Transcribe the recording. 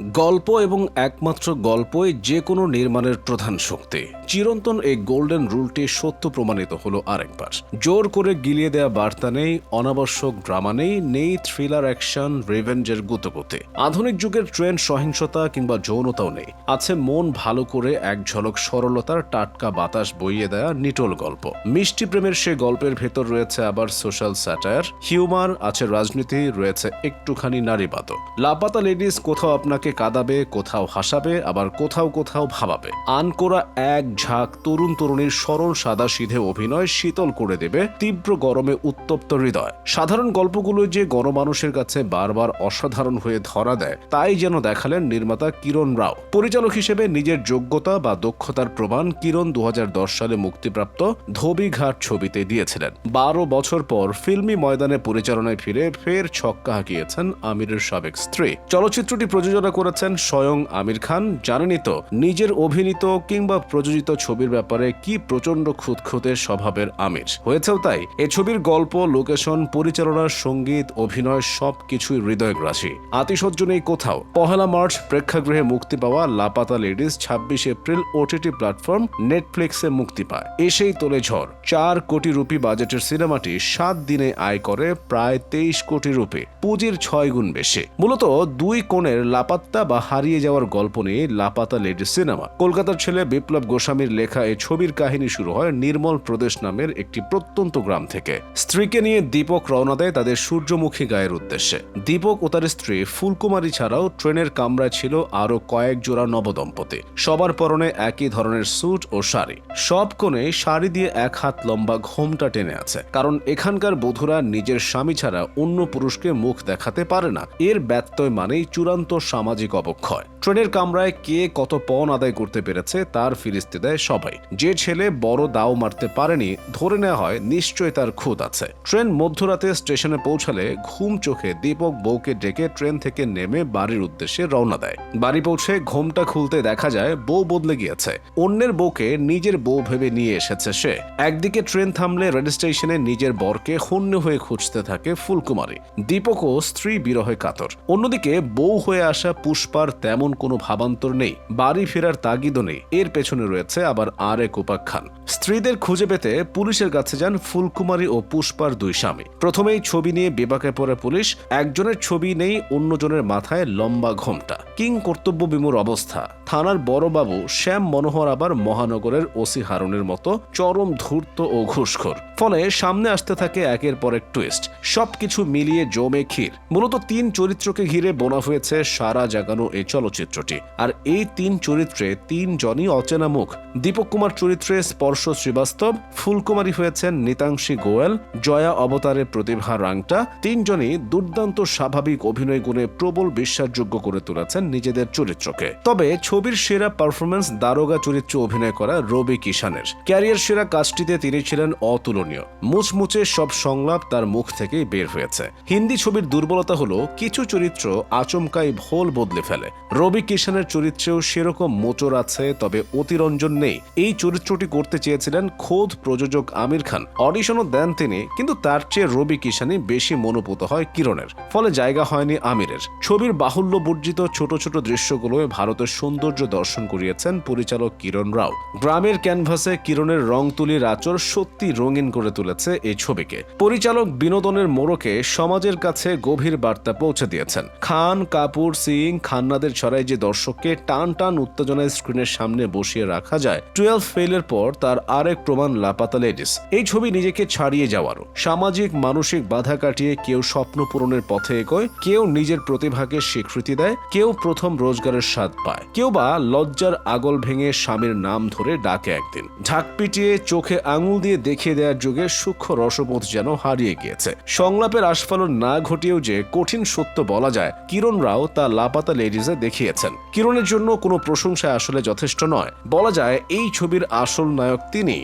গল্প এবং একমাত্র গল্পই যে কোনো নির্মাণের প্রধান শক্তি। চিরন্তন এই গোল্ডেন রুলটি সত্য প্রমাণিত হলো আরেকবার। জোর করে গিলিয়ে দেয়া বার্তা নেই, অনাবশ্যক ড্রামা নেই নেই থ্রিলার অ্যাকশন, রিভেঞ্জের গুতগুতে। আধুনিক যুগের ট্রেন্ড সহিংসতা কিংবা যৌনতাও নেই। আছে মন ভালো করে এক ঝলক সরলতার টাটকা বাতাস বইয়ে দেয়া নিটল গল্প। মিষ্টি প্রেমের সে গল্পের ভেতর রয়েছে আবার সোশ্যাল স্যাটায়ার। হিউমার আছে রাজনীতি, রয়েছে একটুখানি নারীবাদও লাপাতা লেডিস কোথাও আপনাকে কাঁদাবে, কোথাও হাসাবে, আবার কোথাও কোথাও ভাবাবে। আনকোরা এক ঝাঁক তরুণ তরুণীর সরল সাদা সিধে অভিনয় শীতল করে দেবে তীব্র গরমে উত্তপ্ত হৃদয়। সাধারণ গল্পগুলো যে গণমানুষের কাছে বারবার অসাধারণ হয়ে ধরা দেয়, তাই যেন দেখালেন নির্মাতা কিরণ রাও। পরিচালক হিসেবে নিজের যোগ্যতা বা দক্ষতার প্রমাণ কিরণ দু হাজার দশ সালে মুক্তিপ্রাপ্ত ধোবিঘাট ছবিতে দিয়েছিলেন। বারো বছর পর ফিল্মি ময়দানে পরিচালনায় ফিরে ফের ছক্কা হাঁকিয়েছেন আমিরের সাবেক স্ত্রী। চলচ্চিত্রটি প্রযোজনা করেছেন স্বয়ং আমির খান। জানেনই তো, নিজের অভিনীত কিংবা প্রযোজিত ছবির ব্যাপারে কি প্রচণ্ড খুঁতখুঁতে স্বভাবের আমির। হয়েছেও তাই, এ ছবির গল্প, লোকেশন, পরিচালনা, সংগীত, অভিনয় সবকিছুই হৃদয়গ্রাসী। আতিশয্য নেই কোথাও। পহেলা মার্চ প্রেক্ষাগৃহে মুক্তি পাওয়া লাপাতা লেডিস, ছাব্বিশ এপ্রিল ওটিটি প্ল্যাটফর্ম নেটফ্লিক্সে মুক্তি পায়। এসেই তোলে ঝড়। চার কোটি রুপি বাজেটের সিনেমাটি সাত দিনে আয় করে প্রায় তেইশ কোটি রুপি, পুঁজির ছয় গুণ বেশি। মূলত দুই কোণের লাপাত্তা বা হারিয়ে যাওয়ার গল্প নিয়ে লাপাতা লেডিস সিনেমা। কলকাতার ছেলে বিপ্লব গোস্বামীর লেখা এই ছবির কাহিনী শুরু হয় নির্মল প্রদেশ নামের একটি প্রত্যন্ত গ্রাম থেকে। স্ত্রীকে নিয়ে দীপক রওনা দেয় তাদের সূর্যমুখী গায়ের উদ্দেশ্যে। দীপক ও তার স্ত্রী ফুলকুমারী ছাড়াও ট্রেনের কামরায় ছিল আরও কয়েক জোড়া নবদম্পতি। সবার পরনে একই ধরনের স্যুট ও শাড়ি। সব কোণে শাড়ি দিয়ে এক হাত লম্বা ঘোমটা টেনে আছে। কারণ এখানকার বধূরা নিজের স্বামী ছাড়া অন্য পুরুষকে মুখ দেখাতে পারে না। এর ব্যত্যয় মানেই চূড়ান্ত সামাজিক অবক্ষয়। ট্রেনের কামরায় কে কত পণ আদায় করতে পেরেছে, তার ফিরিস্তি দেয় সবাই। যে ছেলে বড় দাও মারতে পারেনি, ধরে নেওয়া হয় নিশ্চয় তার খুদ আছে। ট্রেন মধ্যরাতে স্টেশনে পৌঁছালে ঘুম চোখে দীপক বউকে ডেকে ট্রেন থেকে নেমে বাড়ির উদ্দেশ্যে রওনা দেয়। বাড়ি পৌঁছে ঘোমটা খুলতে দেখা যায় বউ বদলে গিয়েছে। অন্যের বউকে নিজের বউ ভেবে নিয়ে এসেছে সে। একদিকে ট্রেন থামলে রেল স্টেশনে নিজের বরকে হন্য হয়ে খুঁজতে থাকে ফুলকুমারী। দীপকও স্ত্রী বিরহে কাতর। অন্যদিকে বউ হয়ে আসা পুষ্পার তেমন কোনো ভাবান্তর নেই, বাড়ি ফেরার তাগিদও নেই। এর পেছনে রয়েছে আবার আর এক উপাখ্যান। স্ত্রীদের খুঁজে পেতে পুলিশের কাছে যান ফুলকুমারী ও পুষ্পার দুই স্বামী। প্রথমেই ছবি নিয়ে বিপাকে পড়ে পুলিশ, একজনের ছবি নেই, অন্যজনের মাথায় লম্বা ঘোমটা। কিং কর্তব্য বিমূর অবস্থা। থানার বড়বাবু শ্যাম মনোহর আবার মহানগরের ওসি হারুনের মতো চরম ধূর্ত ও ঘুষখোর। ফলে সামনে আসতে থাকে একের পর এক টুইস্ট সবকিছু মিলিয়ে জমে ক্ষীর। মূলত তিন চরিত্রকে ঘিরে বোনা হয়েছে সারা জাগানো এই চলচ্চিত্রটি। আর এই তিন চরিত্রে তিনজনই অচেনা মুখ। দীপক কুমার চরিত্রে স্পর্শ শ্রীবাস্তব, ফুলকুমারী হয়েছেন নিতাংশী গোয়েল, জয়া অবতারে প্রতিভা রাংটা। তিনজনই দুর্দান্ত স্বাভাবিক অভিনয় গুণে প্রবল বিশ্বাসযোগ্য করে তুলেছেন নিজেদের চরিত্রকে। তবে ছবির সেরা পারফরমেন্স দারোগা চরিত্রে অভিনয় করা রবি কিষানের ক্যারিয়ার সেরা কাজটিতে তিনি ছিলেন অতুলনীয়। মুচমুচে সব সংলাপ তার মুখ থেকেই বের হয়েছে। হিন্দি ছবির দুর্বলতা হলো, কিছু চরিত্র আচমকাই ভোল বদলে ফেলে। রবি কিষানের চরিত্রেও সেরকম মোচর আছে, তবে অতিরঞ্জন নেই। এই চরিত্রটি করতে চেয়েছিলেন খোদ প্রযোজক আমির খান। অডিশনও দেন তিনি, কিন্তু তার চেয়ে রবি কিষানই বেশি মনোপুত হয় কিরণের। ফলে জায়গা হয়নি আমিরের। ছবির বাহুল্য বর্জিত ছোট ছোট দৃশ্যগুলোয় ভারতের সৌন্দর্য দর্শন করিয়েছেন পরিচালক কিরণ রাও। গ্রামের ক্যানভাসে কিরণের রং তুলির আচর সত্যি রঙিন করে তুলেছে এই ছবিকে। পরিচালক বিনোদনের মোড়কে সমাজের কাছে গভীর বার্তা পৌঁছে দিয়েছেন। খান, কাপুর, সিং, খান্নাদের ছড়াই যে দর্শককে টান টান উত্তেজনায় স্ক্রিনের সামনে বসিয়ে রাখা যায়, টুয়েলভ ফেলের পর তার আরেক প্রমাণ লাপাতা লেডিস। এই ছবি নিজেকে ছাড়িয়ে যাওয়ারও। সামাজিক, মানসিক বাধা কাটিয়ে কেউ স্বপ্ন পূরণের পথে এগোয়, কেউ নিজের প্রতিভাকে স্বীকৃতি দেয়, কেউ প্রথম রোজগারের স্বাদ পায়। কেউ বা লজ্জার আগল ভেঙে স্বামীর নাম ধরে ডাকে একদিন। ঢাক পিটিয়ে চোখে আঙুল দিয়ে দেখিয়ে দেওয়ার যুগে সূক্ষ্ম রসবোধ যেন হারিয়ে গিয়েছে। সংলাপের আস্ফালন না ঘটিয়েও যে কঠিন সত্য বলা যায়, কিরণ রাও তা লাপাতা লেডিজে দেখিয়েছেন। কিরণের জন্য কোনো প্রশংসা আসলে যথেষ্ট নয়। বলা যায়, এই ছবির আসল নায়ক তিনি।